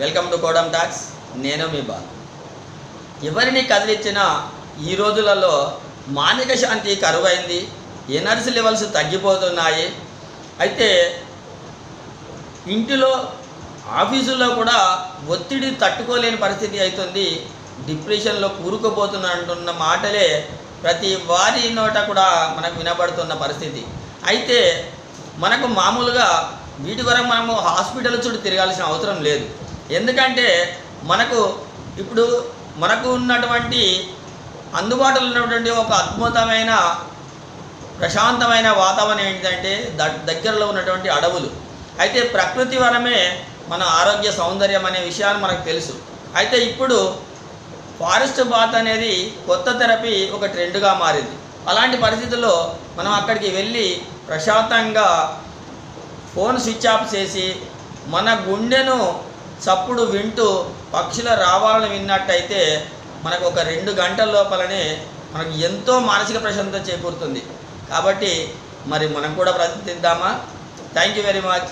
Welcome to కోడమ్ talks నేను మీ బా ఎవరిని కదిలించినా ఈ రోజులలో మానసిక శాంతి కరువైంది ఎనర్జీ లెవెల్స్ తగ్గిపోతున్నాయి. అయితే ఇంటిలో ఆఫీసులో కూడా ఒత్తిడి తట్టుకోలేని పరిస్థితి అవుతుంది డిప్రెషన్లో కూరుకుపోతున్నట్టున్న మాటలే ప్రతి వారి నోట కూడా మనకు వినబడుతున్న పరిస్థితి. అయితే మనకు మామూలుగా వీటి కొరకు మనము హాస్పిటల్ చుట్టూ తిరగాల్సిన అవసరం లేదు. ఎందుకంటే మనకు ఇప్పుడు మనకు ఉన్నటువంటి అందుబాటులో ఉన్నటువంటి ఒక అద్భుతమైన ప్రశాంతమైన వాతావరణం ఏంటంటే ద- దగ్గరలో ఉన్నటువంటి అడవులు. అయితే ప్రకృతి వరమే మన ఆరోగ్య సౌందర్యం అనే విషయాన్ని మనకు తెలుసు. అయితే ఇప్పుడు ఫారెస్ట్ బాత్ అనేది కొత్త థెరపీ ఒక ట్రెండ్గా మారింది. అలాంటి పరిస్థితుల్లో మనం అక్కడికి వెళ్ళి ప్రశాంతంగా ఫోన్ స్విచ్ ఆఫ్ చేసి మన గుండెను చప్పుడు వింటూ పక్షుల రావాలని విన్నట్టయితే మనకు ఒక రెండు గంటల లోపలనే మనకు ఎంతో మానసిక ప్రశాంతత చేకూరుతుంది. కాబట్టి మరి మనం కూడా ప్రయత్నిద్దామా థ్యాంక్ యూ వెరీ మచ్